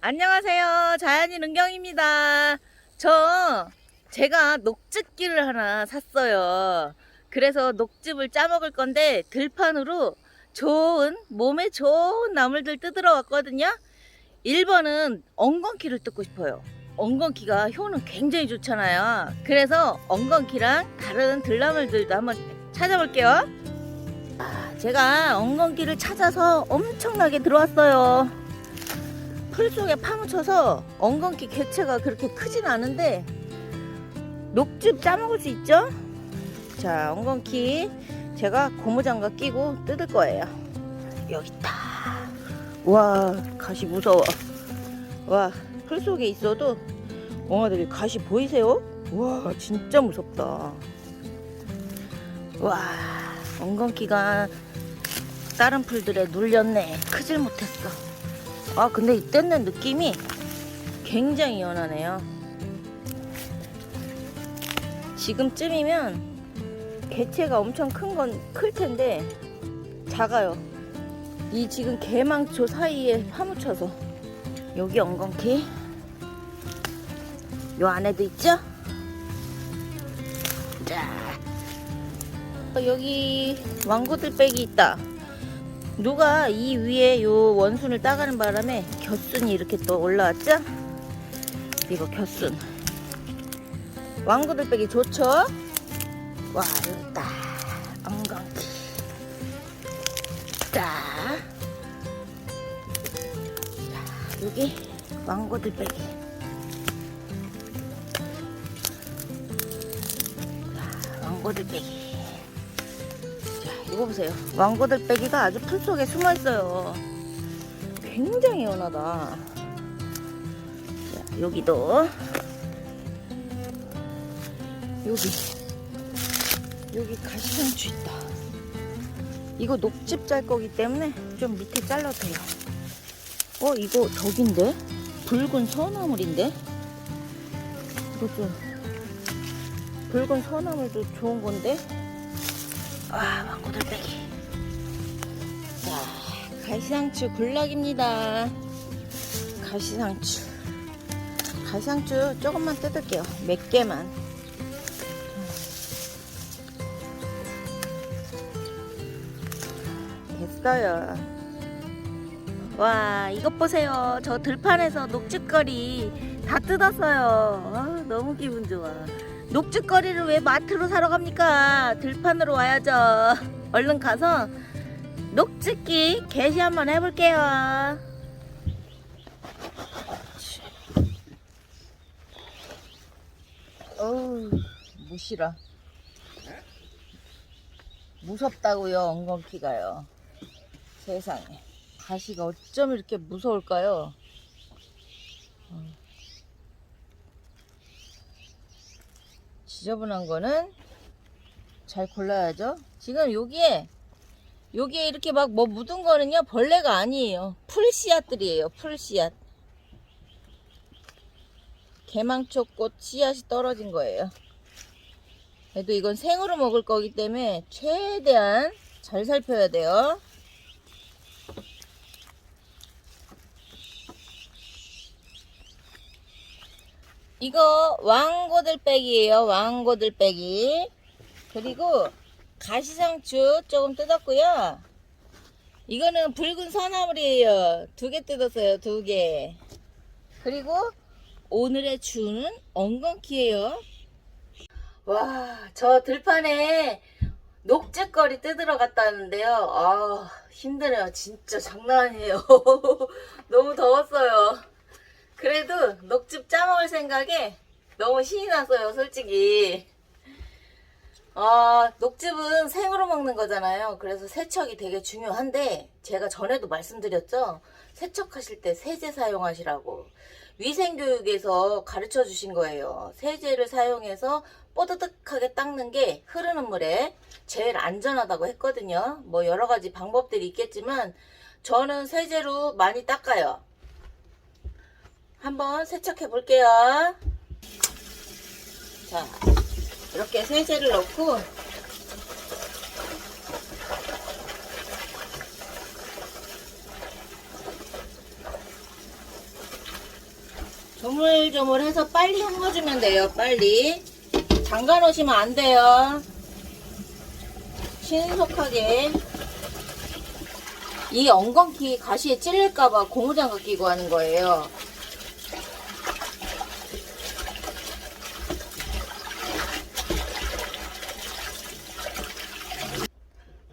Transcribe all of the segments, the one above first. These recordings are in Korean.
안녕하세요. 자연인 은경입니다. 저 제가 녹즙기를 하나 샀어요. 그래서 녹즙을 짜 먹을 건데 들판으로 좋은 몸에 좋은 나물들 뜯으러 왔거든요. 1번은 엉겅퀴를 뜯고 싶어요. 엉겅퀴가 효는 굉장히 좋잖아요. 그래서 엉겅퀴랑 다른 들나물들도 한번 찾아볼게요. 아, 제가 엉겅퀴를 찾아서 엄청나게 들어왔어요. 풀 속에 파묻혀서 엉겅퀴 개체가 그렇게 크진 않은데 녹즙 짜먹을 수 있죠? 자, 엉겅퀴 제가 고무장갑 끼고 뜯을 거예요. 여기 있다. 와, 가시 무서워. 와, 풀 속에 있어도 엉아들이 가시 보이세요? 와, 진짜 무섭다. 와, 엉겅퀴가 다른 풀들에 눌렸네. 크질 못했어. 아 근데 이때는 느낌이 굉장히 연하네요. 지금쯤이면 개체가 엄청 큰 건 클 텐데 작아요. 이 지금 개망초 사이에 파묻혀서 여기 엉겅퀴 요 안에도 있죠? 자 어, 여기 왕고들빼기 있다 누가 이 위에 요 원순을 따가는 바람에 곁순이 이렇게 또 올라왔죠? 이거 곁순. 왕구들 빼기 좋죠? 와, 여기 딱 엉겅퀴. 자, 자, 여기 왕구들 빼기. 자, 왕구들 빼기. 자, 이거 보세요. 왕고들 빼기가 아주 풀 속에 숨어 있어요. 굉장히 연하다. 자, 여기도. 여기. 여기 가시상추 있다. 이거 녹즙 짤 거기 때문에 좀 밑에 잘라도 돼요. 어, 이거 저긴데? 붉은 소나물인데? 이거 좀. 붉은 소나물도 좋은 건데? 아, 망고들 빼기. 자, 가시상추 굴락입니다. 가시상추. 가시상추 조금만 뜯을게요. 몇 개만. 됐어요. 와, 이것 보세요. 저 들판에서 녹즙거리 다 뜯었어요. 아, 너무 기분 좋아. 녹즙거리를 왜 마트로 사러 갑니까? 들판으로 와야죠. 얼른 가서 녹즙기 개시 한번 해볼게요. 어우, 무시라. 무섭다고요, 엉겅퀴가요. 세상에. 가시가 어쩜 이렇게 무서울까요? 지저분한 거는 잘 골라야죠. 지금 여기에 여기에 이렇게 막 뭐 묻은 거는요 벌레가 아니에요. 풀씨앗들이에요. 풀씨앗. 개망초꽃 씨앗이 떨어진 거예요. 그래도 이건 생으로 먹을 거기 때문에 최대한 잘 살펴야 돼요. 이거 왕고들빼기예요. 왕고들빼기. 그리고 가시상추 조금 뜯었고요. 이거는 붉은 소나물이에요. 두 개 뜯었어요. 두 개. 그리고 오늘의 주는 엉겅퀴예요. 와, 저 들판에 녹즙거리 뜯으러 갔다 왔는데요. 아, 힘드네요. 진짜 장난 아니에요. 너무 더웠어요. 그래도 녹즙 짜먹을 생각에 너무 신이 났어요, 솔직히. 아, 녹즙은 생으로 먹는 거잖아요. 그래서 세척이 되게 중요한데, 제가 전에도 말씀드렸죠? 세척하실 때 세제 사용하시라고. 위생교육에서 가르쳐 주신 거예요. 세제를 사용해서 뽀드득하게 닦는 게 흐르는 물에 제일 안전하다고 했거든요. 뭐 여러 가지 방법들이 있겠지만, 저는 세제로 많이 닦아요. 한번 세척해 볼게요. 자, 이렇게 세제를 넣고 조물조물해서 빨리 헹궈주면 돼요. 빨리. 잠가 놓으시면 안 돼요. 신속하게. 이 엉겅키 가시에 찔릴까봐 고무장갑 끼고 하는 거예요.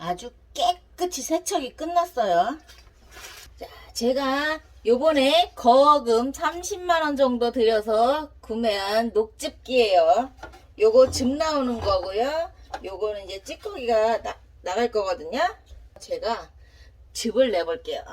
아주 깨끗이 세척이 끝났어요. 자, 제가 요번에 거금 30만원 정도 들여서 구매한 녹즙기예요. 요거 즙 나오는 거고요. 요거는 이제 찌꺼기가 나, 나갈 거거든요. 제가 즙을 내볼게요.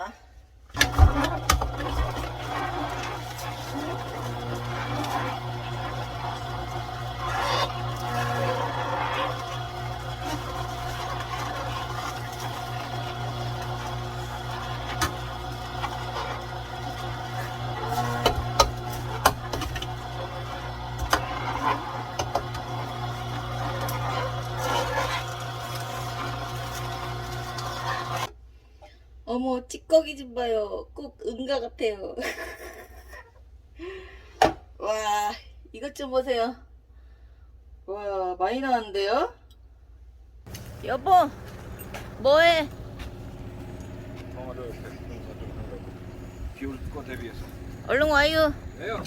어머, 찌꺼기 좀 봐요. 꼭 은가 같아요. 와, 이것 좀 보세요. 와, 많이 나왔는데요? 여보, 뭐해? 하려고 비올 거 대비해서 얼른 와요. 왜요?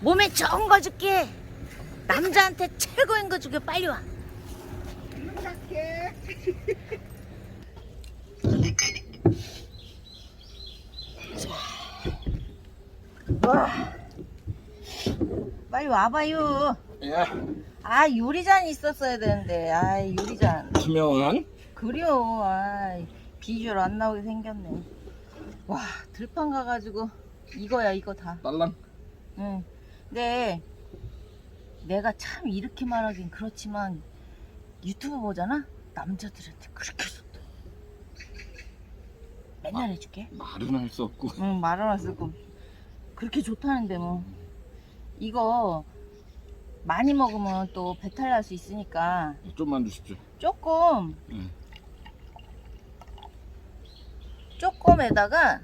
몸에 좋은 거 줄게. 남자한테 최고인 거 주게 빨리 와. 와. 빨리 와봐요. 야아 유리잔 있었어야 되는데. 아 유리잔. 투명한 그려. 아 비주얼 안 나오게 생겼네. 와 들판 가가지고 이거야 이거 다. 딸랑 응. 근데 내가 참 이렇게 말하긴 그렇지만 유튜브 보잖아? 남자들한테 그렇게 좋다. 맨날 해줄게. 말은 할 수 없고 응, 말을 안 쓰고. 그렇게 좋다는데 뭐. 이거 많이 먹으면 또 배탈 날 수 있으니까 좀만 주십시오 조금, 응. 조금에다가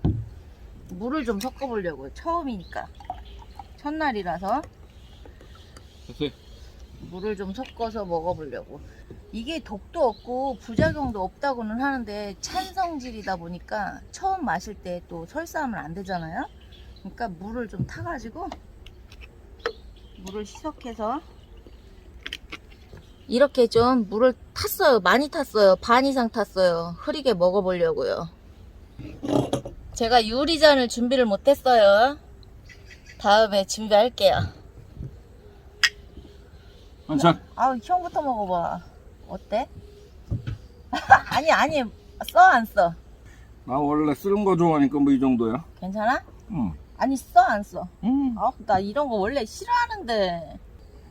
물을 좀 섞어보려고요. 처음이니까. 첫날이라서. 됐어요 물을 좀 섞어서 먹어보려고. 이게 독도 없고 부작용도 없다고는 하는데 찬 성질이다 보니까 처음 마실 때 또 설사하면 안 되잖아요. 그러니까 물을 좀 타가지고 물을 희석해서 이렇게 좀 물을 탔어요. 많이 탔어요. 반 이상 탔어요. 흐리게 먹어보려고요. 제가 유리잔을 준비를 못했어요. 다음에 준비할게요. 한잔 아우 형부터 먹어봐 어때? 아니 아니 써 안 써? 나 원래 쓰는 거 좋아하니까 뭐 이 정도야 괜찮아? 응. 아니 써 안 써? 응. 아, 나 이런 거 원래 싫어하는데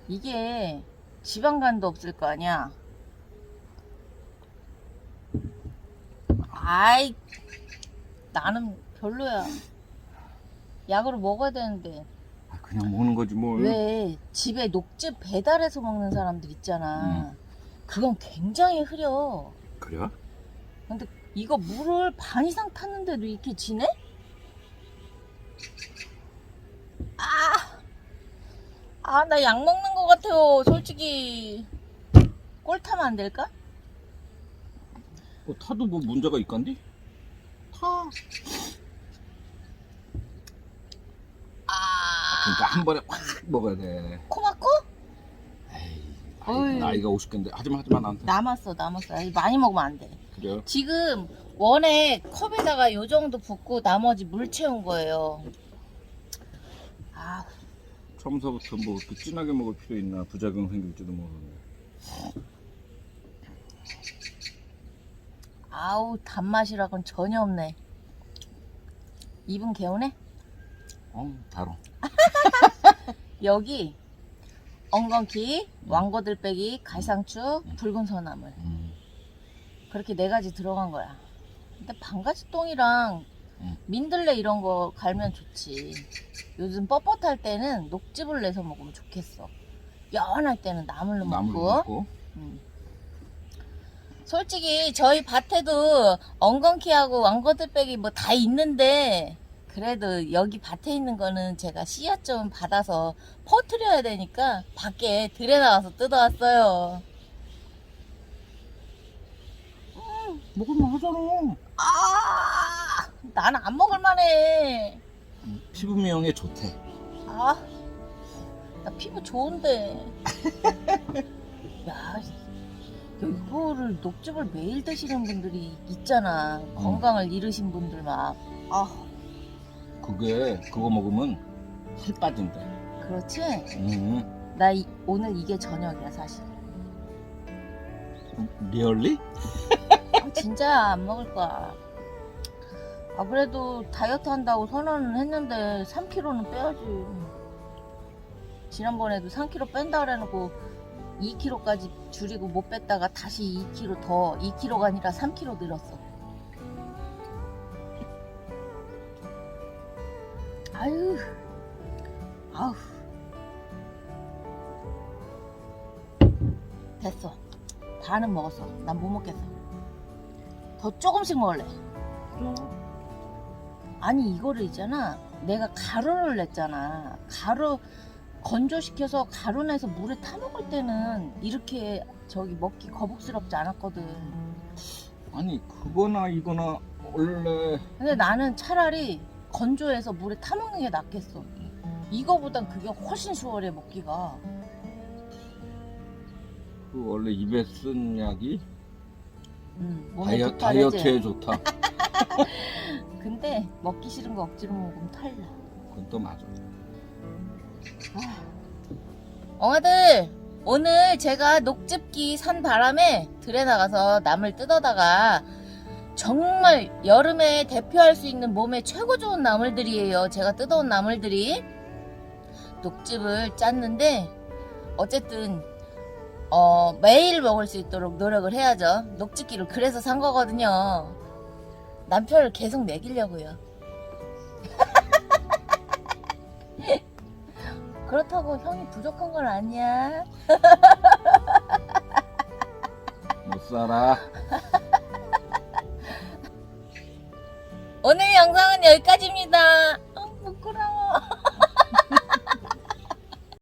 이게 지방간도 없을 거 아니야 아이 나는 별로야 약으로 먹어야 되는데 아, 그냥 먹는 거지 뭘 왜 집에 녹즙 배달해서 먹는 사람들 있잖아 그건 굉장히 흐려 그래? 근데 이거 물을 반 이상 탔는데도 이렇게 지네? 아! 아, 나 약 먹는 것 같아요, 솔직히. 꼴 타면 안 될까? 뭐 타도 뭐 문제가 있간디? 타 아, 그러니까 한 번에 확 먹어야 돼 코 막고? 에이 어이. 나이, 나이가 50개인데 하지마 하지마 나한테 남았어, 남았어. 아니, 많이 먹으면 안 돼. 그래요? 지금 원에 컵에다가 요 정도 붓고 나머지 물 채운 거예요. 아, 처음서부터 뭐 그렇게 진하게 먹을 필요 있나 부작용 생길지도 모르는데 아우, 단맛이라고는 전혀 없네. 입은 개운해? 어 달어 여기 엉겅키, 왕고들빼기, 갈상추, 붉은 소나물 음. 그렇게 네 가지 들어간 거야. 근데 반가지 똥이랑 음. 민들레 이런 거 갈면 좋지. 요즘 뻣뻣할 때는 녹즙을 내서 먹으면 좋겠어. 연할 때는 나물로 나물 먹고. 먹고 음. 솔직히 저희 밭에도 엉겅키하고 왕고들빼기 뭐 다 있는데 그래도 여기 밭에 있는 거는 제가 씨앗 좀 받아서 퍼트려야 되니까 밖에 들에 나와서 뜯어왔어요. 먹을만 하잖아. 아, 나는 안 먹을 만해. 피부 미용에 좋대. 아, 나 피부 좋은데. 야, 이거를 녹즙을 매일 드시는 분들이 있잖아. 건강을 잃으신 분들 막. 아, 그게 그거 먹으면 살 빠진대. 그렇지? 응. 나 이- 오늘 이게 저녁이야, 사실. 리얼리? 아, 진짜 안 먹을 거야. 아, 그래도 다이어트 한다고 선언은 했는데 3kg는 빼야지. 지난번에도 3kg 뺀다 그래놓고 2kg까지 줄이고 못 뺐다가 다시 2kg 더, 2kg가 아니라 3kg 늘었어. 아유, 아우. 됐어. 다는 먹었어. 난 못 먹겠어. 더 조금씩 먹을래. 아니 이거를 있잖아. 내가 가루를 냈잖아. 가루 건조시켜서 가루 내서 물에 타 먹을 때는 이렇게 저기 먹기 거북스럽지 않았거든. 아니 그거나 이거나 원래 근데 나는 차라리 건조해서 물에 타 먹는 게 낫겠어. 이거보단 그게 훨씬 수월해 먹기가. 그 원래 입에 쓴 약이 음, 몸에 다이어, 좋다 그러지? 다이어트에 좋다. 근데 먹기 싫은 거 억지로 먹으면 탈나. 그건 또 맞아. 엉아들 오늘 제가 녹즙기 산 바람에 들에 나가서 나물 뜯어다가 정말 여름에 대표할 수 있는 몸에 최고 좋은 나물들이에요. 제가 뜯어온 나물들이 녹즙을 짰는데 어쨌든 어, 매일 먹을 수 있도록 노력을 해야죠. 녹즙기를 그래서 산 거거든요. 남편을 계속 먹이려고요. 그렇다고 형이 부족한 건 아니야. 못 살아. 오늘 영상은 여기까지입니다.